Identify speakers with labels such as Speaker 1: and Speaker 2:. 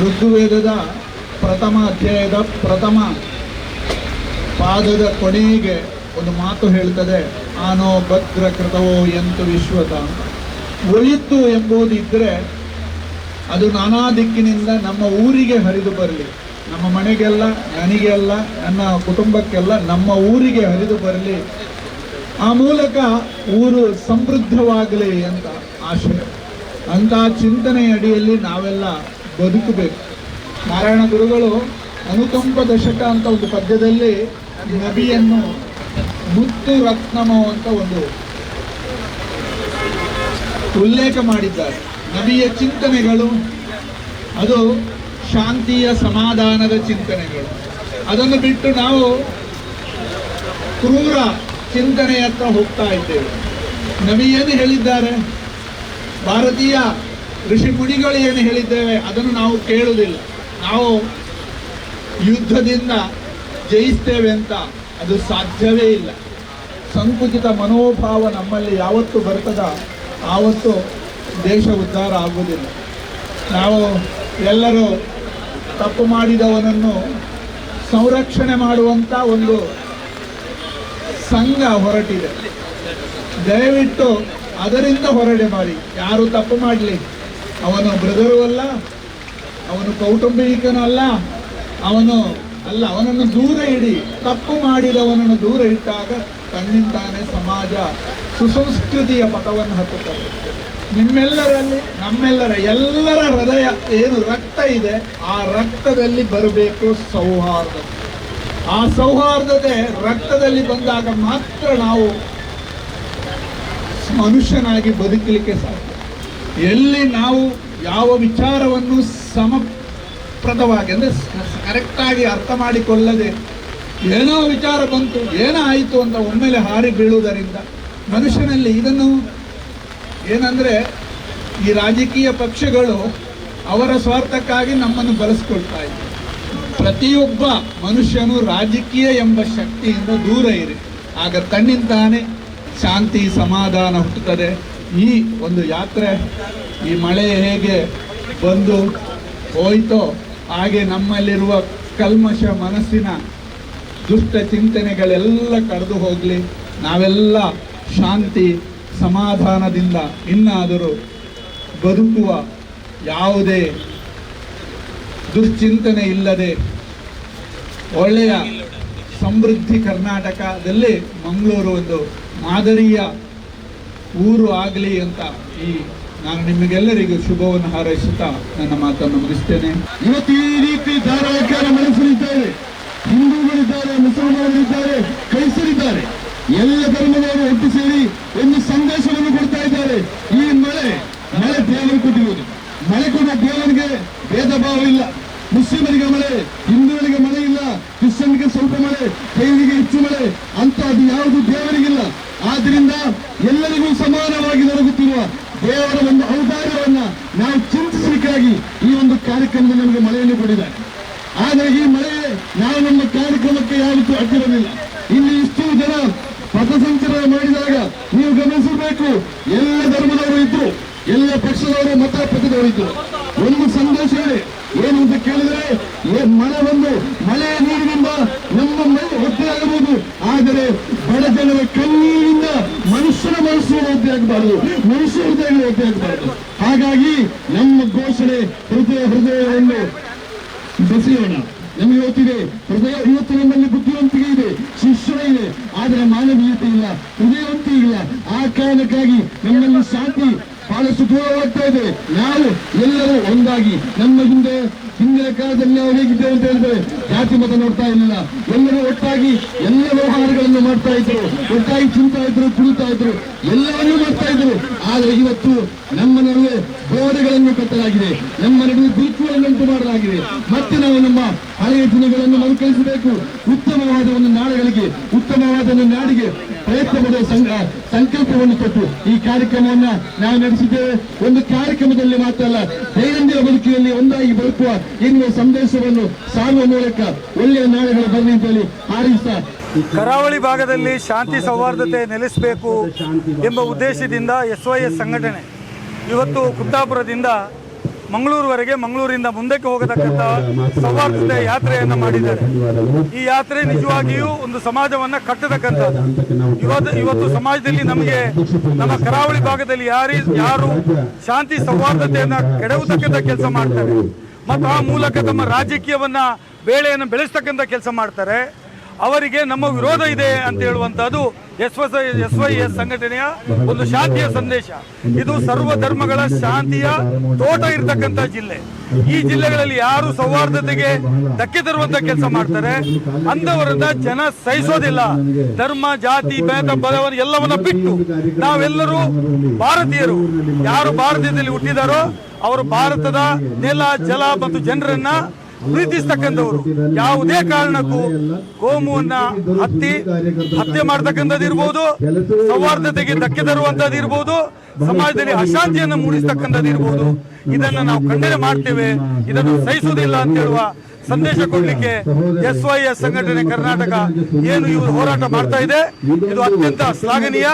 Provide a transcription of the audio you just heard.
Speaker 1: ಋಗ್ವೇದದ ಪ್ರಥಮ ಅಧ್ಯಾಯದ ಪ್ರಥಮ ಪಾದದ ಕೊನೆಗೆ ಒಂದು ಮಾತು ಹೇಳ್ತದೆ, ಆನೋ ಭದ್ರ ಕೃತವೋ ಎಂತು ವಿಶ್ವದ ಒಳಿತು ಎಂಬುದು ಇದ್ರೆ ಅದು ನಾನಾ ದಿಕ್ಕಿನಿಂದ ನಮ್ಮ ಊರಿಗೆ ಹರಿದು ಬರಲಿ. ನಮ್ಮ ಮನೆಗೆಲ್ಲ, ನನಗೆಲ್ಲ, ನನ್ನ ಕುಟುಂಬಕ್ಕೆಲ್ಲ ನಮ್ಮ ಊರಿಗೆ ಹರಿದು ಬರಲಿ. ಆ ಮೂಲಕ ಊರು ಸಮೃದ್ಧವಾಗಲಿ ಅಂತ ಆಶಯ ಅಂತ ಚಿಂತನೆ ಅಡಿಯಲ್ಲಿ ನಾವೆಲ್ಲ ಬದುಕಬೇಕು. ನಾರಾಯಣ ಗುರುಗಳು ಅನುಕಂಪ ದಶಕ ಅಂತ ಒಂದು ಪದ್ಯದಲ್ಲಿ ನಬಿಯನ್ನು ಮುತ್ತು ರತ್ನಮೋ ಅಂತ ಒಂದು ಉಲ್ಲೇಖ ಮಾಡಿದ್ದಾರೆ. ನಬಿಯ ಚಿಂತನೆಗಳು, ಅದು ಶಾಂತಿಯ ಸಮಾಧಾನದ ಚಿಂತನೆಗಳು. ಅದನ್ನು ಬಿಟ್ಟು ನಾವು ಕ್ರೂರ ಚಿಂತನೆಯತ್ತ ಹೋಗ್ತಾ ಇದ್ದೇವೆ. ನಬಿ ಏನು ಹೇಳಿದ್ದಾರೆ? ಭಾರತೀಯ ಋಷಿ ಮುನಿಗಳು ಏನು ಹೇಳಿದ್ದೇವೆ, ಅದನ್ನು ನಾವು ಕೇಳುವುದಿಲ್ಲ. ನಾವು ಯುದ್ಧದಿಂದ ಜಯಿಸ್ತೇವೆ ಅಂತ ಅದು ಸಾಧ್ಯವೇ ಇಲ್ಲ. ಸಂಕುಚಿತ ಮನೋಭಾವ ನಮ್ಮಲ್ಲಿ ಯಾವತ್ತು ಬರ್ತದ, ಆವತ್ತು ದೇಶ ಉದ್ಧಾರ ಆಗುವುದಿಲ್ಲ. ನಾವು ಎಲ್ಲರೂ ತಪ್ಪು ಮಾಡಿದವನನ್ನು ಸಂರಕ್ಷಣೆ ಮಾಡುವಂಥ ಒಂದು ಸಂಘ ಹೊರಟಿದೆ. ದಯವಿಟ್ಟು ಅದರಿಂದ ಹೊರಡೆ ಮಾಡಿ. ಯಾರು ತಪ್ಪು ಮಾಡಲಿ ಅವನು ಬ್ರದರು ಅಲ್ಲ, ಅವನು ಕೌಟುಂಬಿಕನೂ ಅಲ್ಲ, ಅವನು ಅಲ್ಲ, ಅವನನ್ನು ದೂರ ಇಡಿ, ತಪ್ಪು ಮಾಡಿದವನನ್ನು ದೂರ ಇಟ್ಟಾಗ ತನ್ನಿಂದಾನೆ ಸಮಾಜ ಸುಸಂಸ್ಕೃತಿಯ ಪಥವನ್ನು ಹತ್ತುತ್ತದೆ. ನಿಮ್ಮೆಲ್ಲರಲ್ಲಿ, ನಮ್ಮೆಲ್ಲರ ಎಲ್ಲರ ಹೃದಯ ಏನು ರಕ್ತ ಇದೆ, ಆ ರಕ್ತದಲ್ಲಿ ಬರಬೇಕು ಸೌಹಾರ್ದ. ಆ ಸೌಹಾರ್ದತೆ ರಕ್ತದಲ್ಲಿ ಬಂದಾಗ ಮಾತ್ರ ನಾವು ಮನುಷ್ಯನಾಗಿ ಬದುಕಲಿಕ್ಕೆ ಸಾಧ್ಯ. ಎಲ್ಲಿ ನಾವು ಯಾವ ವಿಚಾರವನ್ನು ಸಮಪ್ರದವಾಗಿ, ಅಂದರೆ ಕರೆಕ್ಟಾಗಿ ಅರ್ಥ ಮಾಡಿಕೊಳ್ಳದೆ ಏನೋ ವಿಚಾರ ಬಂತು ಏನೋ ಆಯಿತು ಅಂತ ಒಮ್ಮೆಲೆ ಹಾರಿ ಬೀಳುವುದರಿಂದ ಮನುಷ್ಯನಲ್ಲಿ ಇದನ್ನು ಏನಂದರೆ ಈ ರಾಜಕೀಯ ಪಕ್ಷಗಳು ಅವರ ಸ್ವಾರ್ಥಕ್ಕಾಗಿ ನಮ್ಮನ್ನು ಬಳಸ್ಕೊಳ್ತಾ ಇದ್ದಾರೆ ಪ್ರತಿಯೊಬ್ಬ ಮನುಷ್ಯನು ರಾಜಕೀಯ ಎಂಬ ಶಕ್ತಿಯಿಂದ ದೂರ ಇರಿ. ಆಗ ತನ್ನಿಂದಾನೆ ಶಾಂತಿ, ಸಮಾಧಾನ ಹುಟ್ಟುತ್ತದೆ. ಈ ಒಂದು ಯಾತ್ರೆ, ಈ ಮಳೆ ಹೇಗೆ ಬಂದು ಹೋಯ್ತೋ ಹಾಗೆ ನಮ್ಮಲ್ಲಿರುವ ಕಲ್ಮಶ ಮನಸ್ಸಿನ ದುಷ್ಟ ಚಿಂತನೆಗಳೆಲ್ಲ ಕಳೆದು ಹೋಗಲಿ, ನಾವೆಲ್ಲ ಶಾಂತಿ ಸಮಾಧಾನದಿಂದ ಇನ್ನಾದರೂ ಬದುಕುವ ಯಾವುದೇ ದುಶ್ಚಿಂತನೆ ಇಲ್ಲದೆ ಒಳ್ಳೆಯ ಸಮೃದ್ಧಿ ಕರ್ನಾಟಕದಲ್ಲಿ ಮಂಗಳೂರು ಒಂದು ಮಾದರಿಯ ಊರು ಆಗಲಿ ಅಂತ ಈ ನಾನು ನಿಮಗೆಲ್ಲರಿಗೂ ಶುಭವನ್ನು ಹಾರೈಸುತ್ತಾ ನನ್ನ ಮಾತನ್ನು ಮುಗಿಸ್ತೇನೆ.
Speaker 2: ಇವತ್ತು ಈ ರೀತಿ ಧಾರಾಕಾರ ಮನಸ್ಸರಿದ್ದಾರೆ ಹಿಂದೂಗಳಿದ್ದಾರೆ, ಮುಸಲ್ಮಾನರಿದ್ದಾರೆ ಕ್ರೈಸ್ತರಿದ್ದಾರೆ ಎಲ್ಲ ಧರ್ಮದವರು ಒಟ್ಟು ಸೇರಿ ಒಂದು ಸಂದೇಶವನ್ನು ಕೊಡ್ತಾ ಇದ್ದಾರೆ. ಈ ಮಳೆ ಮಳೆ ದೇವರು ಕೊಟ್ಟಿರುವುದು. ಮಳೆ ಕೊಡುವ ದೇವರಿಗೆ ಭೇದ ಭಾವ ಇಲ್ಲ. ಮುಸ್ಲಿಮರಿಗೆ ಮಳೆ, ಹಿಂದೂಗಳಿಗೆ ಮಳೆ ಇಲ್ಲ. ಕ್ರಿಶ್ಚಿಯನ್ಗೆ ಸ್ವಲ್ಪ ಮಳೆ, ಕೈಲಿಗೆ ಹೆಚ್ಚು ಮಳೆ ಅಂತ ಅದು ಯಾವುದು ದೇವರಿಗಿಲ್ಲ. ಆದ್ರಿಂದ ಎಲ್ಲರಿಗೂ ಸಮಾನವಾಗಿ ದೊರಕುತ್ತಿರುವ ದೇವರ ಒಂದು ಔದಾರ್ಯವನ್ನ ನಾವು ಚಿಂತಿಸಲಿಕ್ಕಾಗಿ ಈ ಒಂದು ಕಾರ್ಯಕ್ರಮದಲ್ಲಿ ನಮಗೆ ಮಳೆಯನ್ನು ಕೊಡಿದ್ದಾರೆ ಆದರೆ ಈ ಮಳೆ ನಾವು ನಮ್ಮ ಕಾರ್ಯಕ್ರಮಕ್ಕೆ ಯಾವತ್ತೂ ಅಡ್ಡಿರಲಿಲ್ಲ ಇಲ್ಲಿ ಇಷ್ಟು ಜನ ಪಥಸಂಚಲನ ಮಾಡಿದಾಗ ನೀವು ಗಮನಿಸಬೇಕು, ಎಲ್ಲ ಧರ್ಮದವರು ಇದ್ರು, ಎಲ್ಲ ಪಕ್ಷದವರು ಮತ ಪಕ್ಷದವರು ಇದ್ರು. ಒಂದು ಸಂದೇಶ ಇದೆ ಏನು ಅಂತ ಕೇಳಿದರೆ ಮಳೆ ಬಂದು ಮಳೆಯ ನೀರಿನಿಂದ ನಮ್ಮ ಮಳೆ ಒತ್ತೆಯಾಗಬಹುದು ಆದರೆ ಜನರ ಕಣ್ಣೀರಿಂದ ಮನಸ್ಸು ಒದ್ದೆಯಾಗಬಾರದು ಮನುಷ್ಯ ಹೃದಯ ಒದ್ದೆಯಾಗಬಾರದು ಹಾಗಾಗಿ ನಮ್ಮ ಘೋಷಣೆ ಹೃದಯ ಹೃದಯವನ್ನು ಬೆಸೆಯೋಣ. ನಮಗೆ ಗೊತ್ತಿದೆ, ಹೃದಯ ಇವತ್ತು ನಮ್ಮಲ್ಲಿ ಬುದ್ಧಿವಂತಿಕೆ ಇದೆ, ಶಿಕ್ಷಣ ಇದೆ, ಆದರೆ ಮಾನವೀಯತೆ ಇಲ್ಲ ಹೃದಯವಂತಿ ಇಲ್ಲ. ಆ ಕಾರಣಕ್ಕಾಗಿ ನಮ್ಮಲ್ಲಿ ಶಾಂತಿ ಬಹಳಷ್ಟು ದೂರವಾಗ್ತಾ ಇದೆ. ನಾವು ಎಲ್ಲರೂ ಒಂದಾಗಿ ನಮ್ಮ ಹಿಂದೆ ಹಿಂದಿನ ಕಾಲದಲ್ಲಿ ನಾವು ಹೇಗಿದ್ದೇವೆ ಅಂತ ಹೇಳಿದ್ರೆ ಜಾತಿ ಮತ ನೋಡ್ತಾ ಇರಲಿಲ್ಲ. ಎಲ್ಲರೂ ಒಟ್ಟಾಗಿ ಎಲ್ಲ ವ್ಯವಹಾರಗಳನ್ನು ಮಾಡ್ತಾ ಇದ್ರು. ಒಟ್ಟಾಗಿ ತಿಂತಾ ಇದ್ರು ಕುಳಿತಾ ಇದ್ರು. ಎಲ್ಲವನ್ನೂ ಮಾಡ್ತಾ ಇದ್ರು. ಆದರೆ ಇವತ್ತು ನಮ್ಮ ನಡುವೆ ಗೋಡೆಗಳನ್ನು ಕಟ್ಟಲಾಗಿದೆ. ನಮ್ಮ ನಡುವೆ ಬಿರುಕುಗಳನ್ನುಂಟು ಮಾಡಲಾಗಿದೆ. ಮತ್ತೆ ನಾವು ನಮ್ಮ ಹಳೆಯ ದಿನಗಳನ್ನು ಮರುಕಳಿಸಬೇಕು. ಉತ್ತಮವಾದ ಒಂದು ನಾಡುಗಳಿಗೆ ಉತ್ತಮವಾದ ಒಂದು ನಾಡಿಗೆ ಪ್ರಯತ್ನ ಪಡುವ ಸಂಘ, ಸಂಕಲ್ಪವನ್ನು ಕೊಟ್ಟು ಈ ಕಾರ್ಯಕ್ರಮವನ್ನ ನಾವು ನಡೆಸಿದ್ದೇವೆ. ಒಂದು ಕಾರ್ಯಕ್ರಮದಲ್ಲಿ ಮಾತ್ರ ಅಲ್ಲ, ದೈನಂದಿನ ಬದುಕಿನಲ್ಲಿ ಒಂದಾಗಿ ಬದುಕುವ ಎನ್ನುವ ಸಂದೇಶವನ್ನು ಸಾರುವ ಮೂಲಕ ಒಳ್ಳೆಯ ನಾಳೆಗಳು ಬರಲಿ ಅಂತ ಹೇಳಿ ಹಾರೈಸ್ತಾ
Speaker 3: ಕರಾವಳಿ ಭಾಗದಲ್ಲಿ ಶಾಂತಿ ಸೌಹಾರ್ದತೆ ನೆಲೆಸಬೇಕು ಎಂಬ ಉದ್ದೇಶದಿಂದ ಎಸ್ ವೈ ಎಸ್ ಸಂಘಟನೆ ಇವತ್ತು ಕುಂದಾಪುರದಿಂದ ಮಂಗಳೂರುವರೆಗೆ ಮಂಗಳೂರಿಂದ ಮುಂದಕ್ಕೆ ಹೋಗತಕ್ಕಂಥ ಸೌಹಾರ್ದತೆ ಯಾತ್ರೆಯನ್ನು ಮಾಡಿದ್ದಾರೆ. ಈ ಯಾತ್ರೆ ನಿಜವಾಗಿಯೂ ಒಂದು ಸಮಾಜವನ್ನ ಕಟ್ಟತಕ್ಕಂಥದ್ದು ಇವತ್ತು ಇವತ್ತು ಸಮಾಜದಲ್ಲಿ ನಮಗೆ ನಮ್ಮ ಕರಾವಳಿ ಭಾಗದಲ್ಲಿ ಯಾರಿ ಯಾರು ಶಾಂತಿ, ಸೌಹಾರ್ದತೆಯನ್ನ ಕೆಡವತಕ್ಕಂಥ ಕೆಲಸ ಮಾಡ್ತಾರೆ. ಮತ್ತು ಆ ಮೂಲಕ ತಮ್ಮ ರಾಜಕೀಯವನ್ನ, ಬೇಳೆಯನ್ನು ಬೆಳೆಸ್ತಕ್ಕಂಥ ಕೆಲಸ ಮಾಡ್ತಾರೆ. ಅವರಿಗೆ ನಮ್ಮ ವಿರೋಧ ಇದೆ ಅಂತ ಹೇಳುವಂತಹದ್ದು ಎಸ್ ಎಸ್ ವೈ ಎಸ್ ಸಂಘಟನೆಯ ಒಂದು ಶಾಂತಿಯ ಸಂದೇಶ. ಇದು ಸರ್ವ ಧರ್ಮಗಳ ಶಾಂತಿಯ ತೋಟ ಇರತಕ್ಕಂತ ಜಿಲ್ಲೆ. ಈ ಜಿಲ್ಲೆಗಳಲ್ಲಿ ಯಾರು ಸೌಹಾರ್ದತೆಗೆ ಧಕ್ಕೆ ತರುವಂತ ಕೆಲಸ ಮಾಡ್ತಾರೆ, ಅಂದವರನ್ನ ಜನ ಸಹಿಸೋದಿಲ್ಲ. ಧರ್ಮ, ಜಾತಿ, ಭೇದ, ಬಲವನ್ನು ಎಲ್ಲವನ್ನ ಬಿಟ್ಟು ನಾವೆಲ್ಲರೂ ಭಾರತೀಯರು. ಯಾರು ಭಾರತದಲ್ಲಿ ಹುಟ್ಟಿದಾರೋ ಅವರು ಭಾರತದ ನೆಲ, ಜಲ ಮತ್ತು ಜನರನ್ನ ಪ್ರೀತಿಸ್ತಕ್ಕಂಥವ್ರು. ಯಾವುದೇ ಕಾರಣಕ್ಕೂ ಕೋಮುವನ್ನ ಹತ್ತಿ ಹತ್ಯೆ ಮಾಡತಕ್ಕಂಥದ್ದು ಇರ್ಬೋದು, ಸೌಹಾರ್ದತೆಗೆ ಧಕ್ಕೆ ತರುವಂತದ್ದು ಇರ್ಬೋದು, ಸಮಾಜದಲ್ಲಿ ಅಶಾಂತಿಯನ್ನು ಮೂಡಿಸ್ತಕ್ಕಂಥದ್ದು ಇರ್ಬೋದು. ಇದನ್ನ ನಾವು ಖಂಡನೆ ಮಾಡ್ತೇವೆ. ಇದನ್ನು ಸಹಿಸುವುದಿಲ್ಲ ಅಂತ ಹೇಳುವ ಸಂದೇಶ ಕೊಡ್ಲಿಕ್ಕೆ ಎಸ್ ವೈ ಎಸ್ ಸಂಘಟನೆ ಕರ್ನಾಟಕ ಏನು ಇವರು ಹೋರಾಟ ಮಾಡ್ತಾ ಇದೆ. ಇದು ಅತ್ಯಂತ ಶ್ಲಾಘನೀಯ.